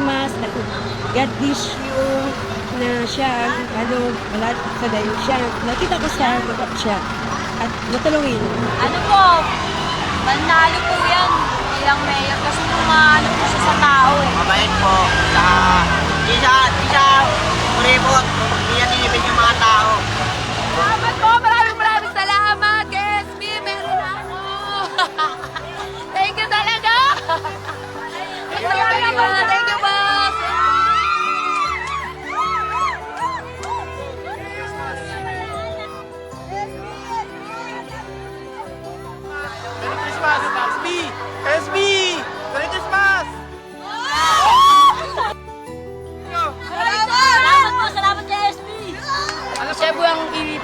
Christmas, na God bless you, na siya, ano, wala sa dayo siya. Nakita ko sa baba siya. At matulungin. Ano po, manalo po yan bilang mayor kasi ano po siya sa tao eh. Mabait po. Saka, di siya, di siya kuripot.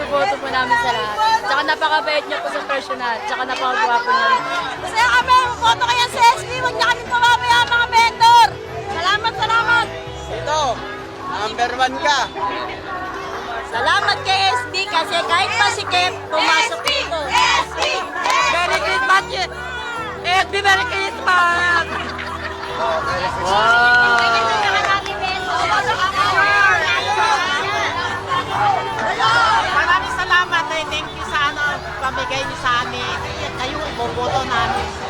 Ipiboto po namin sa lahat. Tsaka napakabait niya po sa personal. Tsaka napakagwapo niya. Masaya kami, maboto kayo sa SB. Huwag niya kami pababaya mga vendor. Salamat, salamat. Ito, number one ka. Salamat kay SB kasi kahit pa si Kev pumasok dito. SB! Merry Christmas! SB, Merry Christmas! ibigay niyo sa amin. Kayo, iboboto namin.